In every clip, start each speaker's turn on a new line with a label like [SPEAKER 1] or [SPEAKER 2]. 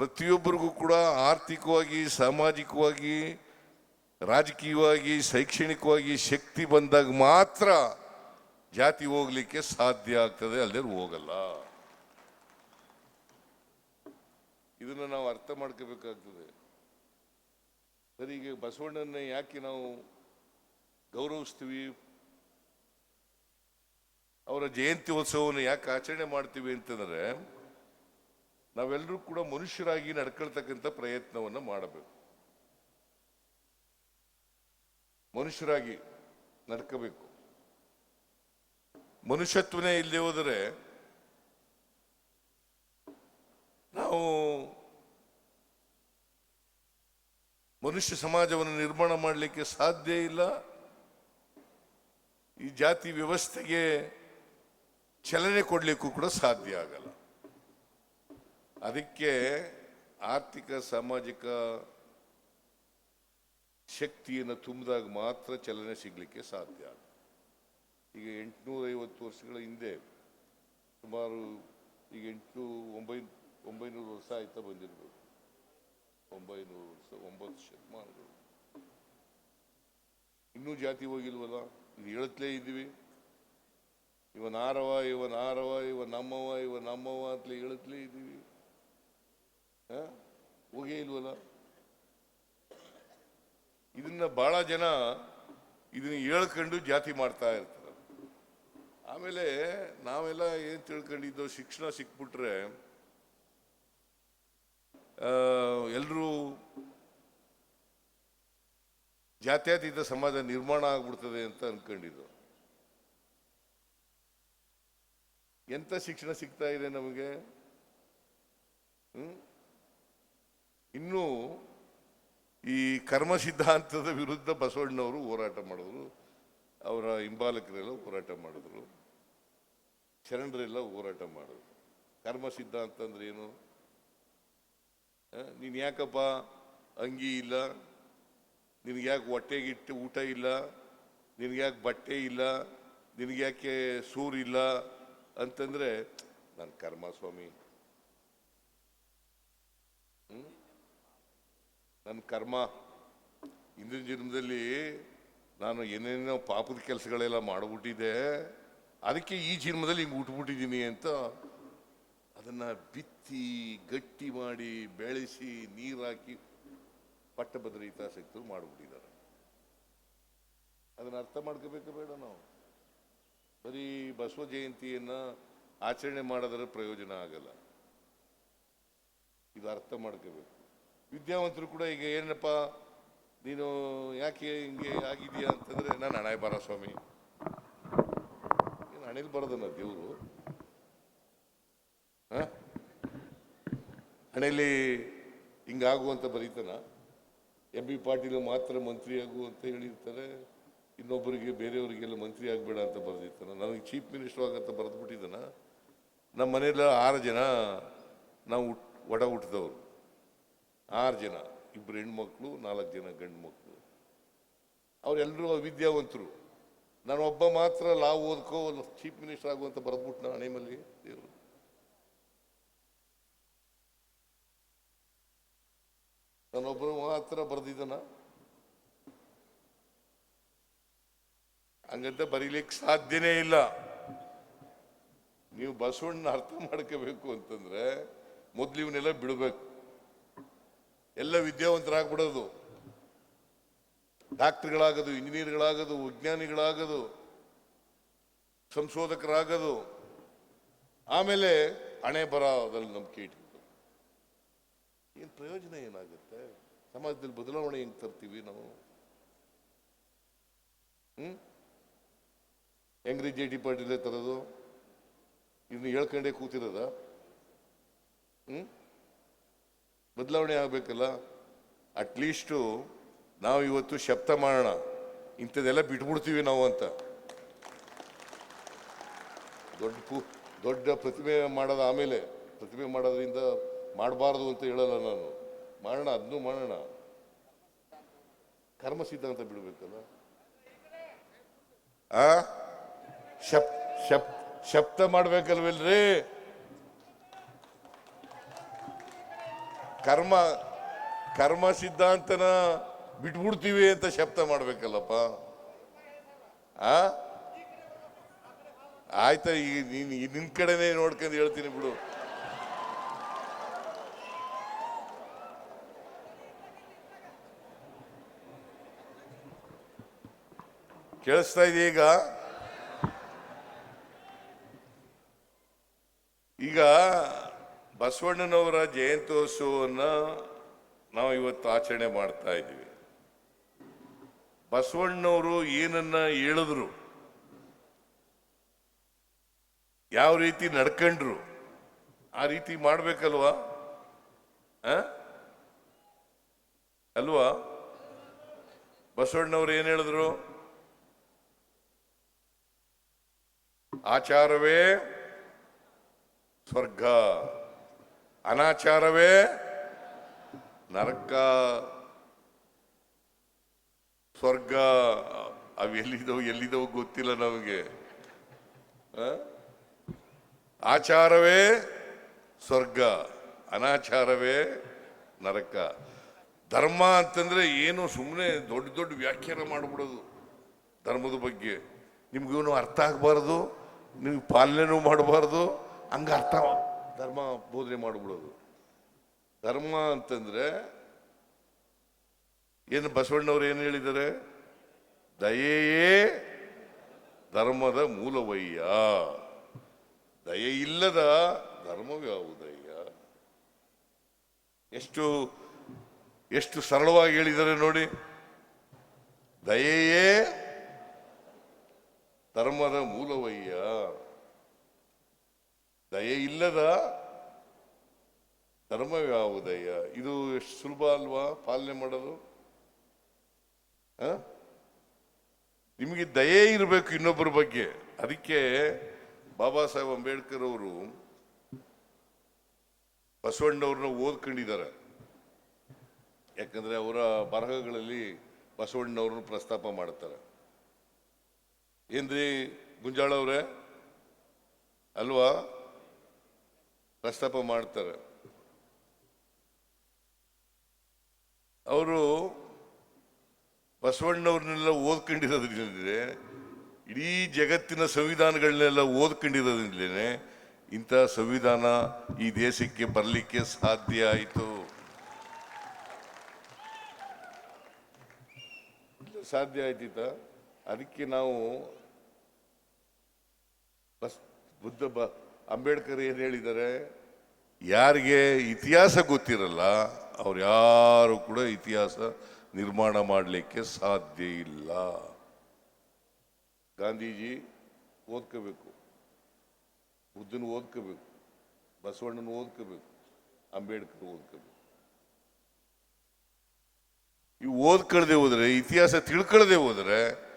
[SPEAKER 1] ಪ್ರತಿಯೊಬ್ಬರಿಗೂ ಕೂಡ ಆರ್ಥಿಕವಾಗಿ, ಸಾಮಾಜಿಕವಾಗಿ, ರಾಜಕೀಯವಾಗಿ, ಶೈಕ್ಷಣಿಕವಾಗಿ ಶಕ್ತಿ ಬಂದಾಗ ಮಾತ್ರ ಜಾತಿ ಹೋಗ್ಲಿಕ್ಕೆ ಸಾಧ್ಯ ಆಗ್ತದೆ ಅಲ್ಲದೆ ಹೋಗಲ್ಲ. ಇದನ್ನು ನಾವು ಅರ್ಥ ಮಾಡ್ಕೋಬೇಕಾಗ್ತದೆ. ಸರಿ, ಈಗ ಬಸವಣ್ಣನ ಯಾಕೆ ನಾವು ಗೌರವಿಸ್ತೀವಿ? ಅವರ ಜಯಂತಿ ಉತ್ಸವವನ್ನು ಯಾಕೆ ಆಚರಣೆ ಮಾಡ್ತೀವಿ ಅಂತಂದ್ರೆ ನಾವೆಲ್ಲರೂ ಕೂಡ ಮನುಷ್ಯರಾಗಿ ನಡ್ಕೊಳ್ತಕ್ಕಂಥ ಪ್ರಯತ್ನವನ್ನು ಮಾಡಬೇಕು. ಮನುಷ್ಯರಾಗಿ ನಡ್ಕೋಬೇಕು. ಮನುಷ್ಯತ್ವನೇ ಇಲ್ಲಿ ಹೋದರೆ ನಾವು ಮನುಷ್ಯ ಸಮಾಜವನ್ನು ನಿರ್ಮಾಣ ಮಾಡಲಿಕ್ಕೆ ಸಾಧ್ಯ ಇಲ್ಲ. ಈ ಜಾತಿ ವ್ಯವಸ್ಥೆಗೆ ಚಲನೆ ಕೊಡಲಿಕ್ಕೂ ಕೂಡ ಸಾಧ್ಯ ಆಗಲ್ಲ. ಅದಕ್ಕೆ ಆರ್ಥಿಕ, ಸಾಮಾಜಿಕ ಶಕ್ತಿಯನ್ನು ತುಂಬಿದಾಗ ಮಾತ್ರ ಚಲನೆ ಸಿಗಲಿಕ್ಕೆ ಸಾಧ್ಯ. ಈಗ ಎಂಟುನೂರ ಐವತ್ತು ವರ್ಷಗಳ ಹಿಂದೆ ಸುಮಾರು ಈಗ ಎಂಟು, ಒಂಬೈ, ಒಂಬೈನೂರು ವರ್ಷ ಆಯ್ತಾ ಬಂದಿರ್ಬೋದು. ಒಂಬೈನೂರು ವರ್ಷ, ಒಂಬತ್ತು ಶತಮಾನಗಳು. ಇನ್ನೂ ಜಾತಿ ಹೋಗಿಲ್ವಲ್ಲ? ಇದು ಹೇಳುತ್ತಲೇ ಇದ್ದೀವಿ. ಇವನಾರವ ಇವನಾರವ ಇವ ನಮ್ಮವ ಇವ ನಮ್ಮವ ಅಂತಲೇ ಹೇಳುತ್ತಲೇ ಇದ್ದೀವಿ? ಹೋಗೇ ಇಲ್ವಲ್ಲ? ಇದನ್ನ ಬಹಳ ಜನ ಇದನ್ನ ಹೇಳ್ಕೊಂಡು ಜಾತಿ ಮಾಡ್ತಾ ಇರ್ತಾರೆ. ಆಮೇಲೆ ನಾವೆಲ್ಲ ಏನ್ ತಿಳ್ಕೊಂಡಿದ್ದೋ ಶಿಕ್ಷಣ ಸಿಕ್ಬಿಟ್ರೆ ಎಲ್ಲರೂ ಜಾತ್ಯತೀತ ಸಮಾಜ ನಿರ್ಮಾಣ ಆಗ್ಬಿಡ್ತದೆ ಅಂತ ಅನ್ಕೊಂಡಿದ್ದು. ಎಂತ ಶಿಕ್ಷಣ ಸಿಗ್ತಾ ಇದೆ ನಮಗೆ? ಹ್ಮ್? ಇನ್ನು ಈ ಕರ್ಮ ಸಿದ್ಧಾಂತದ ವಿರುದ್ಧ ಬಸವಣ್ಣವರು ಹೋರಾಟ ಮಾಡಿದ್ರು. ಅವರ ಹಿಂಬಾಲಕರೆಲ್ಲ ಹೋರಾಟ ಮಾಡಿದ್ರು. ಶರಣರೆಲ್ಲ ಹೋರಾಟ ಮಾಡಿದ್ರು. ಕರ್ಮ ಸಿದ್ಧಾಂತ ಅಂದ್ರೆ ಏನು? ನೀನು ಯಾಕಪ್ಪ ಅಂಗಿ ಇಲ್ಲ? ನಿನಗೆ ಯಾಕೆ ಹೊಟ್ಟೆಗಿಟ್ಟು ಊಟ ಇಲ್ಲ? ನಿನಗೆ ಯಾಕೆ ಬಟ್ಟೆ ಇಲ್ಲ? ನಿನಗೆ ಯಾಕೆ ಸೂರಿಲ್ಲ ಅಂತಂದರೆ, ನಾನು ಕರ್ಮ ಸ್ವಾಮಿ ನನ್ನ ಕರ್ಮ. ಹಿಂದಿನ ಜನ್ಮದಲ್ಲಿ ನಾನು ಏನೇನೋ ಪಾಪದ ಕೆಲಸಗಳೆಲ್ಲ ಮಾಡಿಬಿಟ್ಟಿದ್ದೆ. ಅದಕ್ಕೆ ಈ ಜನ್ಮದಲ್ಲಿ ಹಿಂಗೆ ಉಟ್ಬಿಟ್ಟಿದ್ದೀನಿ ಅಂತ ಅದನ್ನು ಬಿತ್ತಿ, ಗಟ್ಟಿ ಮಾಡಿ, ಬೆಳೆಸಿ, ನೀರು ಹಾಕಿ ಪಟ್ಟಭದ್ರ ಹಿತಾಸಕ್ತರು ಮಾಡಿಬಿಟ್ಟಿದ್ದಾರೆ. ಅದನ್ನು ಅರ್ಥ ಮಾಡ್ಕೋಬೇಕು ಬೇಡ ನಾವು. ಬರೀ ಬಸವ ಜಯಂತಿಯನ್ನು ಆಚರಣೆ ಮಾಡಿದ್ರೆ ಪ್ರಯೋಜನ ಆಗಲ್ಲ. ಇದು ಅರ್ಥ ಮಾಡ್ಕೋಬೇಕು. ವಿದ್ಯಾವಂತರು ಕೂಡ ಈಗ ಏನಪ್ಪ, ನೀನು ಯಾಕೆ ಹಿಂಗೆ ಆಗಿದೆಯಾ ಅಂತಂದ್ರೆ, ನಾನು ಹಣೆ ಬರ ಸ್ವಾಮಿ. ಏನು ಹಣೆಲಿ ಬರೋದನ್ನ ದೇವರು? ಹಣೆಯಲ್ಲಿ ಹಿಂಗಾಗುವಂತ ಬರೀತಾನ? ಎಂ ಬಿ ಪಾಟೀಲ್ ಮಾತ್ರ ಮಂತ್ರಿ ಆಗು ಅಂತ ಹೇಳಿರ್ತಾರೆ, ಇನ್ನೊಬ್ಬರಿಗೆ ಬೇರೆಯವರಿಗೆಲ್ಲ ಮಂತ್ರಿ ಆಗಬೇಡ ಅಂತ ಬರೆದಿರ್ತಾನೆ. ನನಗೆ ಚೀಫ್ ಮಿನಿಸ್ಟರ್ ಆಗಂತ ಬರೆದ್ಬಿಟ್ಟಿದ್ದಾನ. ನಮ್ಮ ಮನೆಯಲ್ಲ ಆರು ಜನ, ನಾವು ಹುಟ್- ಒಡ ಹುಟ್ಟಿದವರು ಆರು ಜನ ಇಬ್ಬರು ಹೆಣ್ಮಕ್ಳು, ನಾಲ್ಕು ಜನ ಗಂಡು ಮಕ್ಕಳು ಅವರೆಲ್ಲರೂ ವಿದ್ಯಾವಂತರು. ನಾನು ಒಬ್ಬ ಮಾತ್ರ ಲಾ ಓದ್ಕೋ ಚೀಫ್ ಮಿನಿಸ್ಟರ್ ಆಗುವಂತ ಬರೆದ್ಬಿಟ್ಟು ನಾನು ಮೇಲೆ ದೇವರು. ನಾನೊಬ್ಬರು ಮಾತ್ರ ಬರೆದಿದ್ದಾನ? ಹಂಗಂತ ಬರೀಲಿಕ್ಕೆ ಸಾಧ್ಯನೇ ಇಲ್ಲ. ನೀವು ಬಸವಣ್ಣ ಅರ್ಥ ಮಾಡ್ಕೋಬೇಕು ಅಂತಂದ್ರೆ ಮೊದ್ಲು ಇವನ್ನೆಲ್ಲ ಬಿಡಬೇಕು. ಎಲ್ಲ ವಿದ್ಯಾವಂತರಾಗ್ಬಿಡೋದು. ಡಾಕ್ಟರ್ಗಳಾಗೋದು, ಇಂಜಿನಿಯರ್ಗಳಾಗೋದು, ವಿಜ್ಞಾನಿಗಳಾಗೋದು, ಸಂಶೋಧಕರಾಗೋದು. ಆಮೇಲೆ ಹಣೆ ಬರದಲ್ಲಿ ನಂಬಿಕೆ ಇಟ್ಟು ಏನು ಪ್ರಯೋಜನ ಏನಾಗುತ್ತೆ? ಸಮಾಜದಲ್ಲಿ ಬದಲಾವಣೆ ಹೆಂಗೆ ತರ್ತೀವಿ ನಾವು? ಹ್ಮ್? ಹೆಂಗ್ರಿ ಜೆ ಡಿ ಪಾಟೀಲೇ ತರೋದು? ಇನ್ನು ಹೇಳ್ಕೊಂಡೇ ಕೂತಿರೋದ? ಹ್ಮ್? ಬದಲಾವಣೆ ಆಗಬೇಕಲ್ಲ? ಅಟ್ಲೀಸ್ಟು ನಾವು ಇವತ್ತು ಶಬ್ದ ಮಾಡೋಣ. ಇಂಥದ್ದೆಲ್ಲ ಬಿಟ್ಬಿಡ್ತೀವಿ ನಾವು ಅಂತ. ದೊಡ್ಡ ಪು, ದೊಡ್ಡ ಪ್ರತಿಮೆ ಮಾಡೋದು ಆಮೇಲೆ, ಪ್ರತಿಮೆ ಮಾಡೋದ್ರಿಂದ ಮಾಡಬಾರ್ದು ಅಂತ ಹೇಳಲ್ಲ ನಾನು. ಮಾಡೋಣ ಅದನ್ನು ಮಾಡೋಣ. ಕರ್ಮ ಸಿದ್ಧಾಂತ ಬಿಡಬೇಕಲ್ಲ? ಆ? ಶಪ್ ಶಪ್ ಶಬ್ದ ಮಾಡ್ಬೇಕಲ್ವಲ್ರಿ ಕರ್ಮ ಕರ್ಮ ಸಿದ್ಧಾಂತನ ಬಿಟ್ಬಿಡ್ತೀವಿ ಅಂತ ಶಬ್ದ ಮಾಡ್ಬೇಕಲ್ಲಪ್ಪ? ಆ? ಆಯ್ತಾ ಈಗ ನೀನ್, ಈ ನಿನ್ ಕಡೆನೆ ನೋಡ್ಕೊಂಡು ಹೇಳ್ತೀನಿ ಬಿಡು. ಕೇಳಿಸ್ತಾ ಇದೆ ಈಗ? ಬಸವಣ್ಣನವರ ಜಯಂತ್ಯೋತ್ಸವವನ್ನು ನಾವು ಇವತ್ತು ಆಚರಣೆ ಮಾಡ್ತಾ ಇದ್ದೀವಿ. ಬಸವಣ್ಣನವರು ಏನನ್ನ ಹೇಳಿದ್ರು, ಯಾವ ರೀತಿ ನಡ್ಕೊಂಡ್ರು, ಆ ರೀತಿ ಮಾಡ್ಬೇಕಲ್ವಾ? ಅಲ್ವಾ? ಬಸವಣ್ಣವ್ರು ಏನ್ ಹೇಳಿದ್ರು? ಆಚಾರವೇ ಸ್ವರ್ಗ. ಅನಾಚಾರವೇ ನರಕ, ಸ್ವರ್ಗ, ಅವು ಎಲ್ಲಿದವು ಎಲ್ಲಿದವು ಗೊತ್ತಿಲ್ಲ ನಮಗೆ? ಆಚಾರವೇ ಸ್ವರ್ಗ, ಅನಾಚಾರವೇ ನರಕ. ಧರ್ಮ ಅಂತಂದ್ರೆ ಏನು ಸುಮ್ಮನೆ ದೊಡ್ಡ ದೊಡ್ಡ ವ್ಯಾಖ್ಯಾನ ಮಾಡ್ಬಿಡೋದು ಧರ್ಮದ ಬಗ್ಗೆ. ನಿಮ್ಗೇನು ಅರ್ಥ ಆಗಬಾರ್ದು? ನಿಮ್ಗೆ ಪಾಲನೆನೂ ಮಾಡಬಾರ್ದು? ಹಂಗ ಅರ್ಥ ಧರ್ಮ ಬೋಧನೆ ಮಾಡಿಬಿಡೋದು. ಧರ್ಮ ಅಂತಂದ್ರೆ ಏನು ಬಸವಣ್ಣವ್ರು ಏನು ಹೇಳಿದ್ದಾರೆ? ದಯೆಯೇ ಧರ್ಮದ ಮೂಲವಯ್ಯ. ದಯೆ ಇಲ್ಲದ ಧರ್ಮವ್ಯಾವುದಯ್ಯ ಎಷ್ಟು ಎಷ್ಟು ಸರಳವಾಗಿ ಹೇಳಿದ್ದಾರೆ ನೋಡಿ. ದಯೆಯೇ ಧರ್ಮದ ಮೂಲವಯ್ಯ. ದಯೆ ಇಲ್ಲದ ಧರ್ಮವ್ಯಾವುದಯ್ಯ ಇದು ಎಷ್ಟು ಸುಲಭ ಅಲ್ವಾ? ಪಾಲನೆ ಮಾಡೋದು? ನಿಮಗೆ ದಯೆ ಇರಬೇಕು ಇನ್ನೊಬ್ಬರ ಬಗ್ಗೆ. ಅದಕ್ಕೆ ಬಾಬಾ ಸಾಹೇಬ್ ಅಂಬೇಡ್ಕರ್ ಅವರು ಬಸವಣ್ಣವ್ರನ್ನ ಓದ್ಕೊಂಡಿದ್ದಾರೆ. ಯಾಕಂದ್ರೆ ಅವರ ಬರಹಗಳಲ್ಲಿ ಬಸವಣ್ಣವ್ರನ್ನ ಪ್ರಸ್ತಾಪ ಮಾಡ್ತಾರೆ. ಏನ್ರಿ ಗುಂಜಾಳವ್ರೆ ಅಲ್ವಾ? ಪ್ರಸ್ತಾಪ ಮಾಡ್ತಾರೆ. ಅವರು ಬಸವಣ್ಣವ್ರನ್ನೆಲ್ಲ ಓದ್ಕೊಂಡಿರೋದ್ರಿಂದ ಇಡೀ ಜಗತ್ತಿನ ಸಂವಿಧಾನಗಳನ್ನೆಲ್ಲ ಓದ್ಕೊಂಡಿರೋದ್ರಿಂದಲೇ ಇಂಥ ಸಂವಿಧಾನ ಈ ದೇಶಕ್ಕೆ ಬರಲಿಕ್ಕೆ ಸಾಧ್ಯ ಆಯಿತು. ಸಾಧ್ಯ ಆಯ್ತಿತ್ತ ಅದಕ್ಕೆ ನಾವು ಬಸ್, ಬುದ್ಧ ಅಂಬೇಡ್ಕರ್ ಏನು ಹೇಳಿದ್ದಾರೆ? ಯಾರಿಗೆ ಇತಿಹಾಸ ಗೊತ್ತಿರಲ್ಲ, ಅವ್ರು ಯಾರು ಕೂಡ ಇತಿಹಾಸ ನಿರ್ಮಾಣ ಮಾಡಲಿಕ್ಕೆ ಸಾಧ್ಯ ಇಲ್ಲ. ಗಾಂಧೀಜಿ ಓದ್ಕೋಬೇಕು. ಬುದ್ಧನ ಓದ್ಕೋಬೇಕು. ಬಸವಣ್ಣನ ಓದ್ಕೋಬೇಕು. ಅಂಬೇಡ್ಕರ್ ಓದ್ಕೋಬೇಕು. ಇವು ಓದ್ಕೊಳ್ದೆ ಹೋದ್ರೆ, ಇತಿಹಾಸ ತಿಳ್ಕೊಳ್ದೆ ಹೋದ್ರೆ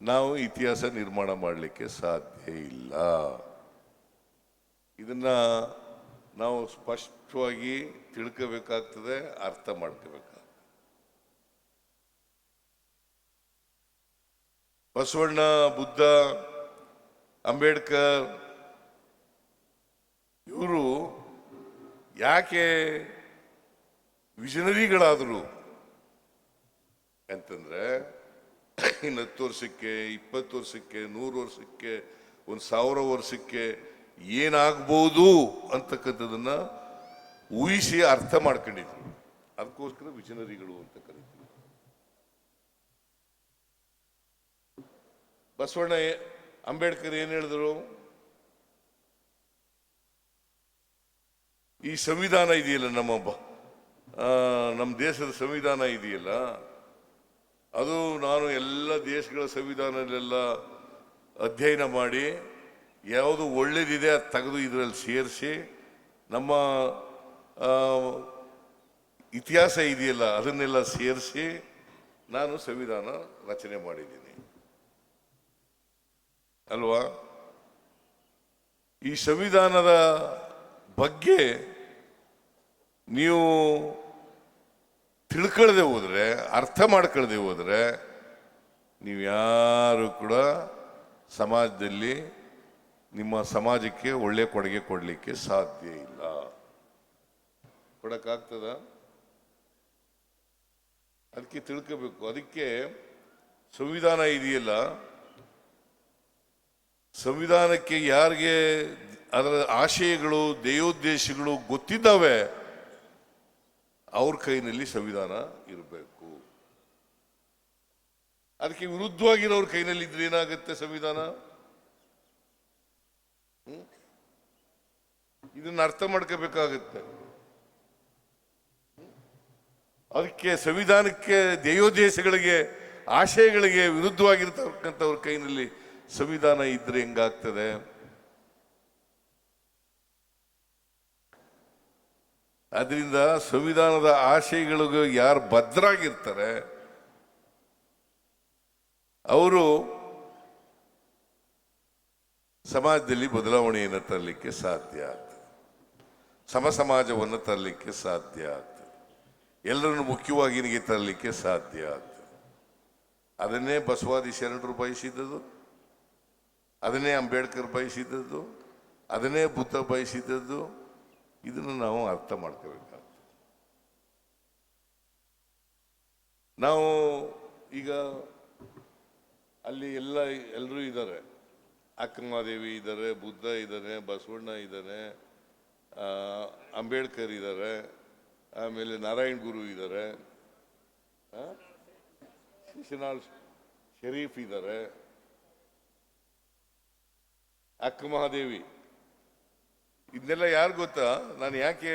[SPEAKER 1] ನಾವು ಇತಿಹಾಸ ನಿರ್ಮಾಣ ಮಾಡಲಿಕ್ಕೆ ಸಾಧ್ಯ ಇಲ್ಲ. ಇದನ್ನ ನಾವು ಸ್ಪಷ್ಟವಾಗಿ ತಿಳ್ಕೋಬೇಕಾಗ್ತದೆ, ಅರ್ಥ ಮಾಡ್ಕೋಬೇಕಾಗ್ತದೆ. ಬಸವಣ್ಣ, ಬುದ್ಧ, ಅಂಬೇಡ್ಕರ್ ಇವರು ಯಾಕೆ ವಿಷನರಿಗಳಾದರು ಅಂತಂದ್ರೆ ಇನ್ನು ಹತ್ತು ವರ್ಷಕ್ಕೆ, ಇಪ್ಪತ್ತು ವರ್ಷಕ್ಕೆ, ನೂರು ವರ್ಷಕ್ಕೆ, ಒಂದು ಸಾವಿರ ವರ್ಷಕ್ಕೆ ಏನಾಗ್ಬೋದು ಅಂತಕ್ಕಂಥದ್ದನ್ನ ಊಹಿಸಿ ಅರ್ಥ ಮಾಡ್ಕೊಂಡಿದ್ರು. ಅದಕ್ಕೋಸ್ಕರ ವಿಷನರಿಗಳು ಅಂತ ಕರಿತೀವಿ. ಬಸವಣ್ಣ ಅಂಬೇಡ್ಕರ್ ಏನು ಹೇಳಿದ್ರು? ಈ ಸಂವಿಧಾನ ಇದೆಯಲ್ಲ ನಮ್ಮ ನಮ್ಮ ದೇಶದ ಸಂವಿಧಾನ ಇದೆಯಲ್ಲ? ಅದು ನಾನು ಎಲ್ಲ ದೇಶಗಳ ಸಂವಿಧಾನದಲ್ಲೆಲ್ಲ ಅಧ್ಯಯನ ಮಾಡಿ ಯಾವುದು ಒಳ್ಳೇದಿದೆ ಅದು ತೆಗೆದು ಇದರಲ್ಲಿ ಸೇರಿಸಿ ನಮ್ಮ ಇತಿಹಾಸ ಇದೆಯಲ್ಲ ಅದನ್ನೆಲ್ಲ ಸೇರಿಸಿ ನಾನು ಸಂವಿಧಾನ ರಚನೆ ಮಾಡಿದ್ದೀನಿ. ಅಲ್ವಾ? ಈ ಸಂವಿಧಾನದ ಬಗ್ಗೆ ನೀವು ತಿಳ್ಕೊಳ್ಳದೆ ಹೋದ್ರೆ, ಅರ್ಥ ಮಾಡ್ಕೊಳ್ಳದೆ ಹೋದ್ರೆ, ನೀವು ಯಾರು ಕೂಡ ಸಮಾಜದಲ್ಲಿ ನಿಮ್ಮ ಸಮಾಜಕ್ಕೆ ಒಳ್ಳೆ ಕೊಡುಗೆ ಕೊಡಲಿಕ್ಕೆ ಸಾಧ್ಯ ಇಲ್ಲ. ಕೊಡೋಕ್ಕಾಗ್ತದ? ಅದಕ್ಕೆ ತಿಳ್ಕೋಬೇಕು. ಅದಕ್ಕೆ ಸಂವಿಧಾನ ಇದೆಯಲ್ಲ? ಸಂವಿಧಾನಕ್ಕೆ ಯಾರಿಗೆ, ಅದರ ಆಶಯಗಳು ಧ್ಯೇಯೋದ್ದೇಶಗಳು ಗೊತ್ತಿದ್ದಾವೆ? ಅವ್ರ ಕೈನಲ್ಲಿ ಸಂವಿಧಾನ ಇರಬೇಕು. ಅದಕ್ಕೆ ವಿರುದ್ಧವಾಗಿರೋರ ಕೈನಲ್ಲಿ ಇದ್ರೆ ಏನಾಗುತ್ತೆ ಸಂವಿಧಾನ? ಇದನ್ನ ಅರ್ಥ ಮಾಡ್ಕೋಬೇಕಾಗತ್ತೆ. ಅದಕ್ಕೆ ಸಂವಿಧಾನಕ್ಕೆ ಧ್ಯೇಯೋದ್ದೇಶಗಳಿಗೆ ಆಶಯಗಳಿಗೆ ವಿರುದ್ಧವಾಗಿರ್ತಕ್ಕಂಥವ್ರ ಕೈನಲ್ಲಿ ಸಂವಿಧಾನ ಇದ್ರೆ ಹೆಂಗಾಗ್ತದೆ? ಅದರಿಂದ ಸಂವಿಧಾನದ ಆಶಯಗಳಿಗೂ ಯಾರು ಭದ್ರಾಗಿರ್ತಾರೆ, ಅವರು ಸಮಾಜದಲ್ಲಿ ಬದಲಾವಣೆಯನ್ನು ತರಲಿಕ್ಕೆ ಸಾಧ್ಯ ಆಗ್ತದೆ ಸಮ ಸಮಾಜವನ್ನು ತರಲಿಕ್ಕೆ ಸಾಧ್ಯ ಆಗ್ತದೆ ಎಲ್ಲರನ್ನು ಮುಖ್ಯವಾಹಿನಿಗೆ ತರಲಿಕ್ಕೆ ಸಾಧ್ಯ ಆಗ್ತದೆ ಅದನ್ನೇ ಬಸವಾದಿ ಶರಣರು ಬಯಸಿದ್ದದು ಅದನ್ನೇ ಅಂಬೇಡ್ಕರ್ ಬಯಸಿದ್ದದ್ದು ಅದನ್ನೇ ಬುದ್ಧ ಬಯಸಿದ್ದದ್ದು ಇದನ್ನು ನಾವು ಅರ್ಥ ಮಾಡ್ಕೋಬೇಕಾಗ್ತದೆ ನಾವು ಈಗ ಅಲ್ಲಿ ಎಲ್ಲ ಎಲ್ಲರೂ ಇದ್ದಾರೆ ಅಕ್ಕಮಹಾದೇವಿ ಇದ್ದಾರೆ, ಬುದ್ಧ ಇದ್ದಾನೆ ಬಸವಣ್ಣ ಇದ್ದಾನೆ ಅಂಬೇಡ್ಕರ್ ಇದ್ದಾರೆ, ಆಮೇಲೆ ನಾರಾಯಣ್ ಗುರು ಇದ್ದಾರೆ? ಶಿಶುನಾಳ್ ಶರೀಫ್ ಇದ್ದಾರೆ ಅಕ್ಕ ಮಹಾದೇವಿ ಇದನ್ನೆಲ್ಲ ಯಾರು ಗೊತ್ತಾ? ನಾನು ಯಾಕೆ